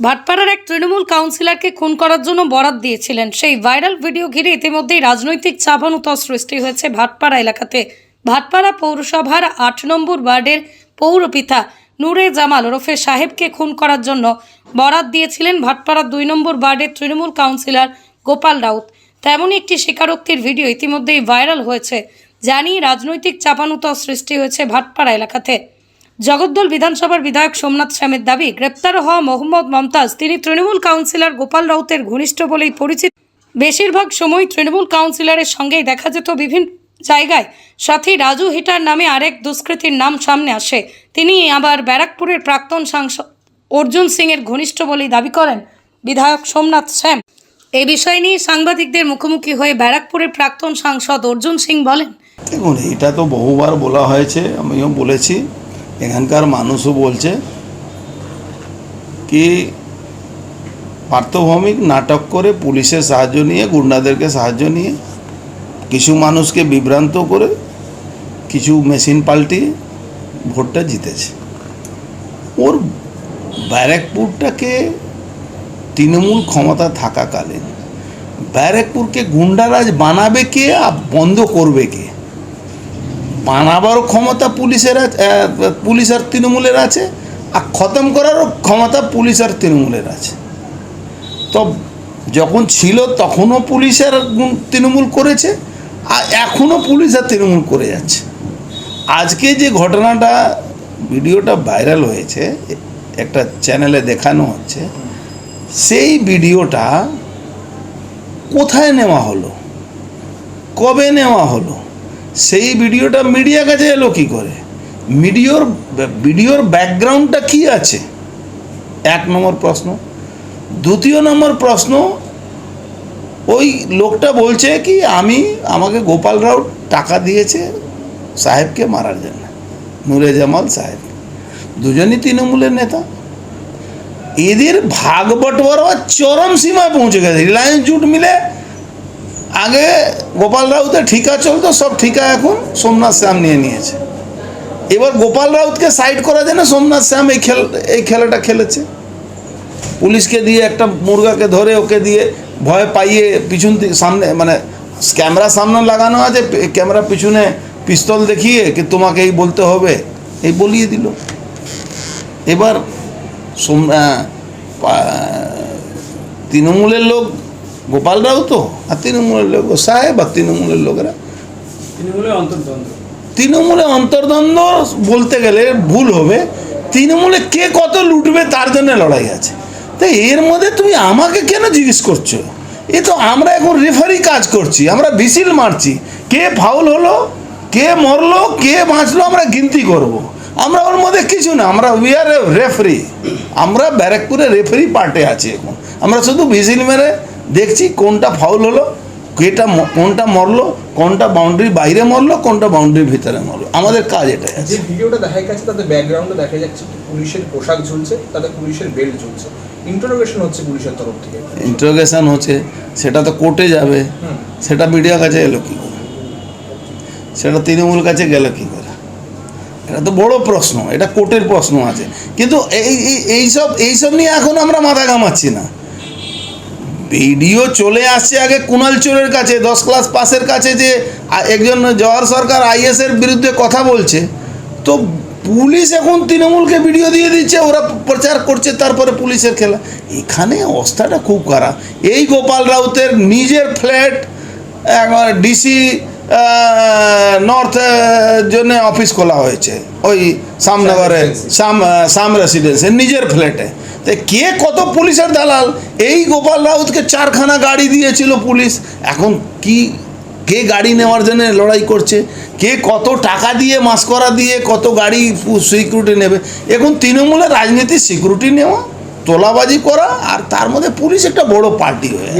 ভাটপাড়ার এক তৃণমূল কাউন্সিলরকে খুন করার জন্য বরাত দিয়েছিলেন। সেই ভাইরাল ভিডিও ঘিরে ইতিমধ্যেই রাজনৈতিক চাপানুতর সৃষ্টি হয়েছে ভাটপাড়া এলাকাতে। ভাটপাড়া পৌরসভার আট নম্বর ওয়ার্ডের পৌরপিতা নূরে জামাল ওরফে সাহেবকে খুন করার জন্য বরাত দিয়েছিলেন ভাটপাড়ার দুই নম্বর ওয়ার্ডের তৃণমূল কাউন্সিলর গোপাল রাউত। তেমনই একটি স্বীকারোক্তির ভিডিও ইতিমধ্যেই ভাইরাল হয়েছে। জানিয়ে রাজনৈতিক চাপানুতর সৃষ্টি হয়েছে ভাটপাড়া এলাকাতে। জগদ্দল বিধানসভার বিধায়ক সোমনাথ শ্যামের দাবি, গ্রেপ্তার হওয়া মোহাম্মদ মমতাজ, তিনি তৃণমূল কাউন্সিলর গোপাল রাউতের ঘনিষ্ঠ বলেই পরিচিত। বেশিরভাগ সময় তৃণমূল কাউন্সিলরের সঙ্গেই দেখা যেত বিভিন্ন জায়গায়। সাথে রাজু হিটার নামে আরেক দুষ্কৃতীর নাম সামনে আসে। তিনি আবার ব্যারাকপুরের প্রাক্তন সাংসদ অর্জুন সিংয়ের ঘনিষ্ঠ বলেই দাবি করেন বিধায়ক সোমনাথ শ্যাম এই বিষয় নিয়ে সাংবাদিকদের মুখোমুখি হয়ে ব্যারাকপুরের প্রাক্তন সাংসদ অর্জুন সিং বলেন, দেখুন, এটা তো বহুবার বলা হয়েছে, আমিও বলেছি। এখানকার মানুষও বলছে কি পার্থভৌমিক নাটক করে পুলিশের সাহায্য নিয়ে, গুন্ডাদেরকে সাহায্য নিয়ে, কিছু মানুষকে বিভ্রান্ত করে কিছু মেশিন পাল্টিয়ে ভোটটা জিতেছে। ওর ব্যারাকপুরটাকে তৃণমূল ক্ষমতা থাকাকালীন, ব্যারাকপুরকে গুন্ডারাজ বানাবে কে আর বন্ধ করবে কে? বানাবারও ক্ষমতা পুলিশের পুলিশ আর তৃণমূলের আছে, আর খতম করারও ক্ষমতা পুলিশ আর তৃণমূলের আছে। তো যখন ছিল তখনও পুলিশের গুণ- তৃণমূল করেছে, আর এখনও পুলিশ আর তৃণমূল করে যাচ্ছে। আজকে যে ঘটনাটা, ভিডিওটা ভাইরাল হয়েছে, একটা চ্যানেলে দেখানো হচ্ছে, সেই ভিডিওটা কোথায় নেওয়া হলো? কবে নেওয়া হলো? সেই ভিডিওটা মিডিয়া কাছে এলো কি করে? ভিডিওর ভিডিওর ব্যাকগ্রাউন্ডটা কি আছে? এক নম্বর প্রশ্ন। দ্বিতীয় নম্বর প্রশ্ন, ওই লোকটা বলছে কি, আমি, আমাকে গোপাল রাও টাকা দিয়েছে সাহেবকে মারার জন্য নুরে জামাল সাহেব দুজনই তৃণমূলের নেতা। এদের ভাগ বটোয়ারা চরম সীমায় পৌঁছে গেছে। রিলায়েন্স জুট মিলে আগে গোপাল রাউতের ঠিকা চলতো, সব ঠিকা এখন সোমনাথ শ্যাম নিয়ে নিয়েছে। এবার গোপাল রাউতকে সাইড করার জন্য সোমনাথ শ্যাম এই খেল, এই খেলাটা খেলেছে। পুলিশকে দিয়ে একটা মুরগাকে ধরে ওকে দিয়ে ভয় পাইয়ে পিছন সামনে মানে ক্যামেরা সামনে লাগানো আছে ক্যামেরা পিছনে পিস্তল দেখিয়ে কি তোমাকে এই বলতে হবে, এই বলিয়ে দিল। এবার তৃণমূলের লোক গোপাল রাও তো আর তৃণমূলের লোক সাহেব আর তৃণমূলের লোকেরা। তৃণমূলের অন্তর্দ্বন্দ্ব। তৃণমূলে অন্তর্দ্বন্দ্ব বলতে গেলে ভুল হবে। তৃণমূলে কে কত লুটবে তার জন্য লড়াই আছে। তাই এর মধ্যে তুমি আমাকে কেন জিজ্ঞেস করছ? এ তো আমরা এখন রেফারি কাজ করছি আমরা বিসিল মারছি। কে ফাউল হলো কে মরলো কে বাঁচলো আমরা গিনতি করব। আমরা ওর মধ্যে কিছু না আমরা উই আর রেফারি আমরা ব্যারাকপুরে রেফারি পার্টে আছি এখন। আমরা শুধু বিসিল মেরে দেখছি কোনটা ফাউল হলো কেটা কোনটা মরলো কোনটা বাউন্ডারির বাইরে মরলো কোনটা বাউন্ডারির ভিতরে মরলো। আমাদের কাজ এটাই আছে। যে ভিডিওটা দেখা গেছে তাদের ব্যাকগ্রাউন্ডে দেখা যাচ্ছে পুলিশের পোশাক ঝুলছে তাদের পুলিশের বেল্ট ঝুলছে। ইন্টারোগেশন হচ্ছে পুলিশের তরফ থেকে। ইন্টারোগেশন হচ্ছে সেটা তো কোর্টে যাবে। সেটা মিডিয়ার কাছে এলো কী করে? সেটা তৃণমূল কাছে গেল কী করে? এটা তো বড় প্রশ্ন এটা কোর্টের প্রশ্ন আছে। কিন্তু এই এই- এইসব এইসব নিয়ে এখন আমরা মাথা ঘামাচ্ছি না। ভিডিও চলে আসছে আগে কুণাল চোরের কাছে দশ ক্লাস পাসের কাছে যে একজন জওয়ার সরকার আইএসের বিরুদ্ধে কথা বলছে। তো পুলিশ এখন তৃণমূলকে ভিডিও দিয়ে দিচ্ছে ওরা প্রচার করছে তারপরে পুলিশের খেলা। এখানে অবস্থাটা খুব খারাপ। এই গোপাল রাউতের নিজের ফ্ল্যাট ডিসি নর্থ জন্য অফিস খোলা হয়েছে। ওই সামনগরে সাম সাম রেসিডেন্সের নিজের ফ্ল্যাটে। তো কে কত পুলিশের দালাল? এই গোপাল রাউতকে চারখানা গাড়ি দিয়েছিল পুলিশ। এখন কি কে গাড়ি নেওয়ার জন্য লড়াই করছে? কে কত টাকা দিয়ে মাস্করা দিয়ে কত গাড়ি সিকিউরিটি নেবে? এখন তৃণমূলের রাজনীতির সিকিউরিটি নেওয়া তোলাবাজি করা আর তার মধ্যে পুলিশ একটা বড় পার্টি হয়ে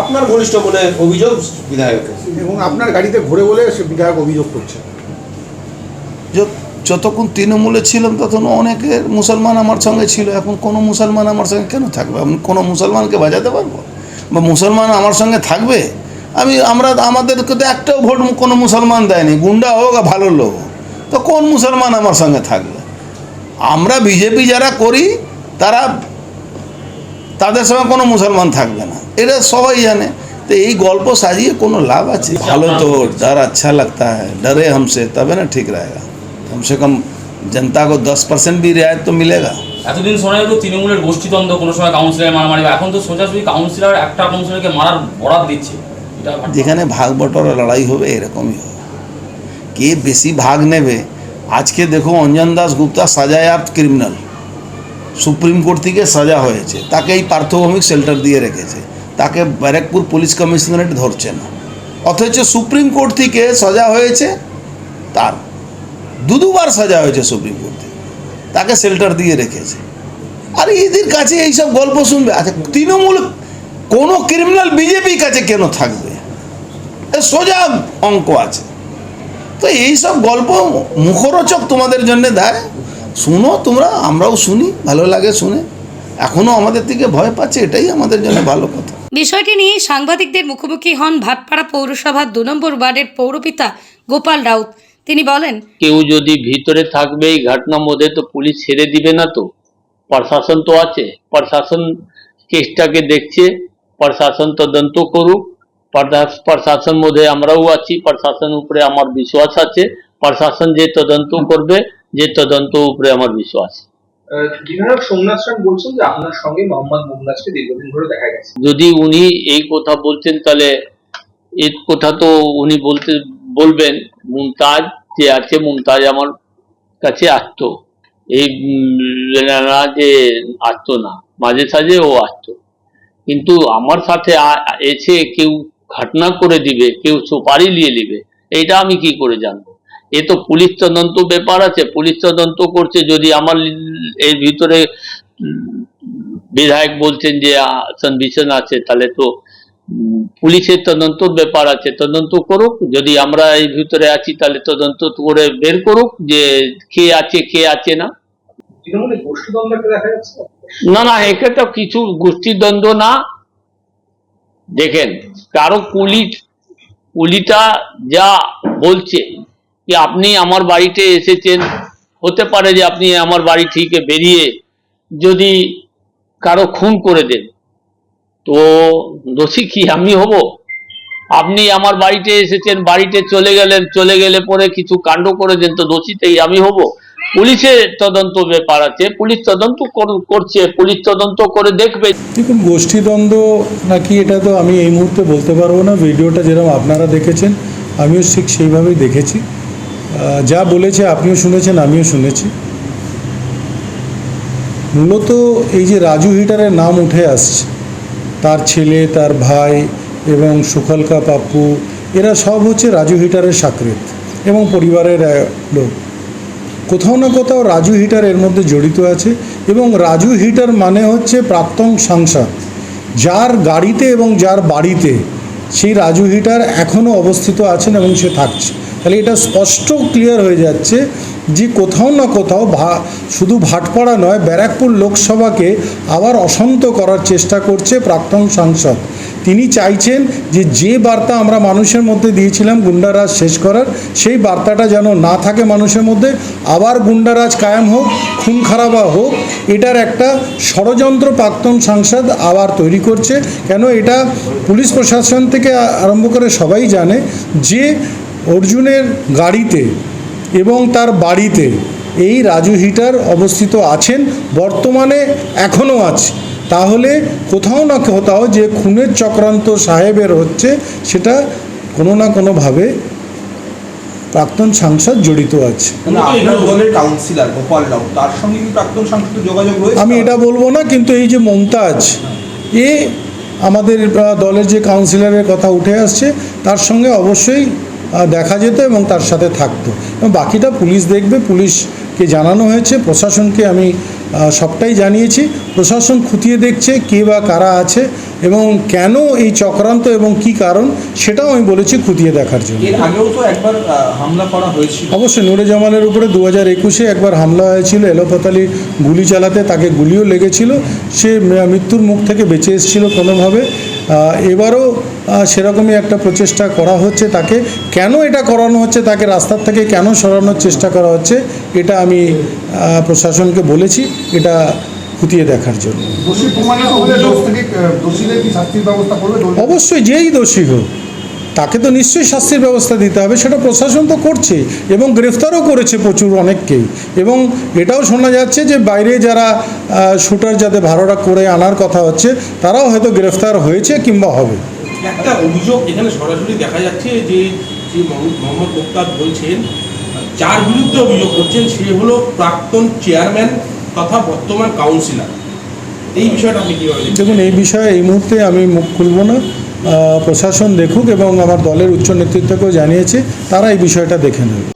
আপনার ঘনিষ্ঠ বলে অভিযোগ বিধায়কের? এবং আপনার গাড়িতে ঘুরে বলে সে বিধায়ক অভিযোগ করছে। যতক্ষণ তৃণমূলে ছিলাম তখন অনেকের মুসলমান আমার সঙ্গে ছিল এখন কোনো মুসলমান আমার সঙ্গে কেন থাকবে আমি কোনো মুসলমানকে বাজাতে পারবো বা মুসলমান আমার সঙ্গে থাকবে আমি আমরা আমাদেরকে তো একটাও ভোট কোনো মুসলমান দেয়নি গুন্ডা হোক আর ভালো লোক হোক। তো কোন মুসলমান আমার সঙ্গে থাকবে আমরা বিজেপি যারা করি তারা তাদের সঙ্গে কোনো মুসলমান থাকবে না এটা সবাই জানে তো এই গল্প সাজিয়ে কোনো লাভ আছে ভালো তো डर अच्छा लगता है डरे हमसे तबे ना ठीक रहेगा कम से कम जनता को दस परसेंट भी रियायत तो मिलेगा এতদিন শোনা যেত তৃণমূলের গোষ্ঠীদ্বন্দ্ব কোনো সময় কাউন্সিলর মারামারি বা এখন তো সোজাসুজি কাউন্সিলর একটা কাউন্সিলরকে মারার বরাদ দিচ্ছে এটা ভাট- যেখানে ভাগ বটরা লড়াই হবে এরকমই হবে কে বেশি ভাগ নেবে আজকে দেখো Anjan Das Gupta সাজায়াত criminal supreme court থেকে সাজা হয়েছে তাকে এই পার্থভৌমিক শেল্টার দিয়ে রেখেছে তাকে ব্যারাকপুর পুলিশ কমিশনারেট ধরছে না অথচ সুপ্রিম কোর্ট থেকে সাজা হয়েছে তার দু দুবার সাজা হয়েছে সুপ্রিম কোর্ট। তাকে শেল্টার দিয়ে রেখেছে। আর এদের কাছে এইসব গল্প শুনবে? আচ্ছা তৃণমূল কোনো ক্রিমিনাল বিজেপির কাছে কেন থাকবে? সোজা অঙ্ক আছে। তো এইসব গল্প মুখরোচক তোমাদের জন্য দেয় শুনো তোমরা, আমরাও শুনি, ভালো লাগে শুনে। এখনও আমাদের থেকে ভয় পাচ্ছে, এটাই আমাদের জন্য ভালো কথা। বিষয়টি নিয়ে সাংবাদিকদের মুখোমুখি হন ভাটপাড়া পৌরসভার দু নম্বর ওয়ার্ডের পৌরপিতা গোপাল রাউত। তিনি বলেন কেউ যদি ভিতরে থাকবে এই ঘটনার মধ্যে তো পুলিশ ছেড়ে দিবে না তো? প্রশাসন তো আছে। প্রশাসন কেসটাকে দেখছে প্রশাসন তদন্ত করুক। প্রশাসন মধ্যে আমরাও আছি প্রশাসন উপরে আমার বিশ্বাস আছে। প্রশাসন যে তদন্ত করবে যে তদন্ত উপরে আমার বিশ্বাস। বিধায়ক সোমনাথ সেন বলছেন যে আপনার সঙ্গে মোহাম্মদ মুমনাজকে দীর্ঘদিন ধরে দেখা গেছে। যদি উনি এই কথা বলছেন তাহলে এই কথা তো উনি বলতে বলবেন, মুমতাজ যে আছে? মুমতাজ আমার কাছে আসতো এই যে আসতো না, মাঝে সাঝে ও আসতো কিন্তু আমার সাথে এসে কেউ ঘটনা করে দিবে, কেউ সুপারি নিয়ে নিবে, এইটা আমি কি করে জানব? এ তো পুলিশ তদন্ত ব্যাপার আছে, পুলিশ তদন্ত করছে, যদি আমার এর ভিতরে বিধায়ক বলছেন যে সন্ডিশন আছে, তাহলে তো পুলিশের তদন্তর ব্যাপার আছে তদন্ত করুক। যদি আমরা এই ভিতরে আছি তাহলে তদন্ত করে বের করুক যে কে আছে কে আছে না। না না একে তো কিছু গোষ্ঠীদ্বন্দ্ব না। দেখেন কারও কুলি কুলিটা যা বলছে যে আপনি আমার বাড়িতে এসেছেন হতে পারে যে আপনি আমার বাড়ি থেকে বেরিয়ে যদি কারও খুন করে দেন। তো দোষী কি? আমি হব? আপনি আমার বাড়িতে এসেছেন, বাড়িতে চলে গেলেন, চলে গেলে পরে কিছু কাণ্ড করেছেন, তো দোষীতেই আমি হব? পুলিশের তদন্ত ব্যাপার আছে, পুলিশ তদন্ত কর- করছে, পুলিশ তদন্ত করে দেখবে। দেখুন, গোষ্ঠীদ্বন্দ্ব নাকি এটা তো আমি এই মুহূর্তে বলতে পারব না, ভিডিওটা যেরকম আপনারা দেখেছেন, আমিও ঠিক সেইভাবেই দেখেছি। যা বলেছে আপনিও শুনেছেন, আমিও শুনেছি। মূলত এই যে রাজু হিটারের নাম উঠে আসছে তার ছেলে, তার ভাই এবং সুখলকা পাপ্পু, এরা সব হচ্ছে রাজু হিটারের সাকরেত এবং পরিবারের লোক। কোথাও না কোথাও রাজু হিটার এর মধ্যে জড়িত আছে এবং রাজু হিটার মানে হচ্ছে প্রাক্তন সাংসদ। যার গাড়িতে এবং যার বাড়িতে সেই রাজু হিটার এখনও অবস্থিত আছেন এবং সে থাকছে। তাহলে এটা স্পষ্ট ক্লিয়ার হয়ে যাচ্ছে যে কোথাও না কোথাও ভা, শুধু ভাটপাড়া নয়, ব্যারাকপুর লোকসভাকে আবার অশান্ত করার চেষ্টা করছে প্রাক্তন সাংসদ। তিনি চাইছেন যে যে বার্তা আমরা মানুষের মধ্যে দিয়েছিলাম গুন্ডারাজ শেষ করার, সেই বার্তাটা যেন না থাকে মানুষের মধ্যে। আবার গুন্ডারাজ কায়েম হোক, খুন খারাপা হোক, এটার একটা ষড়যন্ত্র প্রাক্তন সাংসদ আবার তৈরি করছে। কেন এটা পুলিশ প্রশাসন থেকে আরম্ভ করে সবাই জানে যে অর্জুনের গাড়িতে এবং তার বাড়িতে এই রাজু হিটার অবস্থিত আছেন বর্তমানে এখনও আছে। তাহলে কোথাও না কোথাও যে খুনের চক্রান্ত সাহেবের হচ্ছে সেটা কোনো না কোনোভাবে প্রাক্তন সাংসদ জড়িত আছে। আমি এটা বলব না কিন্তু এই যে মমতাজ এ আমাদের দলের যে কাউন্সিলরের কথা উঠে আসছে তার সঙ্গে অবশ্যই দেখা যেত এবং তার সাথে থাকতো। এবং বাকিটা পুলিশ দেখবে পুলিশকে জানানো হয়েছে প্রশাসনকে আমি সবটাই জানিয়েছি। প্রশাসন খুঁটিয়ে দেখছে কে বা কারা আছে এবং কেন এই চক্রান্ত এবং কি কারণ সেটাও আমি বলেছি খুঁটিয়ে দেখার জন্য। আগেও তো একবার হামলা করা হয়েছিল। অবশ্যই নুরে জামালের উপরে দু হাজার একুশে একবার হামলা হয়েছিল। এলোপাতালি গুলি চালাতে তাকে গুলিও লেগেছিল। সে মৃত্যুর মুখ থেকে বেঁচে এসেছিল কোনোভাবে। এবারও সেরকমই একটা প্রচেষ্টা করা হচ্ছে তাকে। কেন এটা করানো হচ্ছে তাকে রাস্তার থেকে কেন সরানোর চেষ্টা করা হচ্ছে এটা আমি প্রশাসনকে বলেছি এটা খতিয়ে দেখার জন্য। অবশ্যই যেই দোষী হোক তাকে তো নিশ্চয়ই শাস্তির ব্যবস্থা দিতে হবে সেটা প্রশাসন তো করছে এবং গ্রেফতারও করেছে প্রচুর অনেককেই। এবং এটাও শোনা যাচ্ছে যে বাইরে যারা শুটার যাতে ভাড়াটা করে আনার কথা হচ্ছে তারাও হয়তো গ্রেফতার হয়েছে কিংবা হবে। একটা অভিযোগ এখানে সরাসরি দেখা যাচ্ছে যে যে মোহাম্মদ- মুক্তাদ বলছেন, যার বিরুদ্ধে অভিযোগ করছেন সে হলো প্রাক্তন চেয়ারম্যান তথা বর্তমান কাউন্সিলার। এই বিষয়টা আপনি কীভাবে? দেখুন, এই বিষয়ে এই মুহূর্তে আমি মুখ খুলব না। প্রশাসন দেখুক এবং আমার দলের উচ্চ নেতৃত্বকেও জানিয়েছে, তারা এই বিষয়টা দেখে নেবে।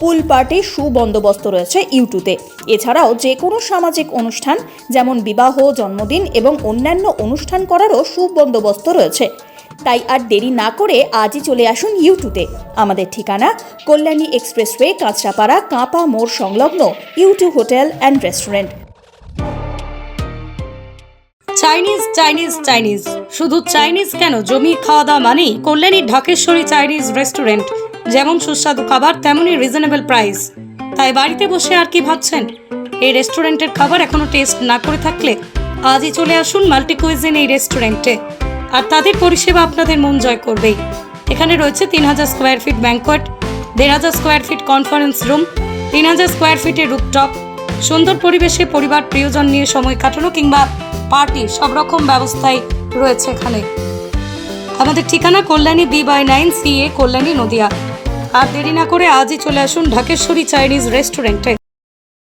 পুল পার্টির সুবন্দোবস্ত রয়েছে ইউটুতে। এছাড়াও যে কোনো সামাজিক অনুষ্ঠান, যেমন বিবাহ, জন্মদিন এবং অন্যান্য অনুষ্ঠান করারও সুবন্দোবস্ত রয়েছে। তাই আর দেরি না করে আজই চলে আসুন ইউটুতে। আমাদের ঠিকানা কল্যাণী এক্সপ্রেসওয়ে, কাঁচরাপাড়া, কাঁপা মোড় সংলগ্ন U two hotel and restaurant. Chinese Chinese Chinese. শুধু চাইনিজ কেন? জমি খাওয়া দাওয়া মানেই কল্যাণী ঢাকেশ্বরী চাইনিজ রেস্টুরেন্ট। যেমন সুস্বাদু খাবার, তেমনই রিজনেবল প্রাইস তাই বাড়িতে বসে আর কি ভাবছেন? এই রেস্টুরেন্টের খাবার এখনও টেস্ট না করে থাকলে আজই চলে আসুন মাল্টি কুইজিন এই রেস্টুরেন্টে আর তাদের পরিষেবা আপনাদের মন জয় করবেই। এখানে রয়েছে তিন হাজার স্কোয়ার ফিট ব্যাঙ্কোয়েট দেড় হাজার স্কোয়ার ফিট কনফারেন্স রুম তিন হাজার স্কোয়ার ফিটের রুপটপ সুন্দর পরিবেশে পরিবার, প্রিয়জন নিয়ে সময় কাটানো কিংবা পার্টি সব রকম ব্যবস্থাই রয়েছে এখানে। আমাদের ঠিকানা Kalyani B by nine C A Kalyani Nadia. আর দেরি না করে আজই চলে আসুন ঢাকেশ্বরী চাইনিজ রেস্টুরেন্টে।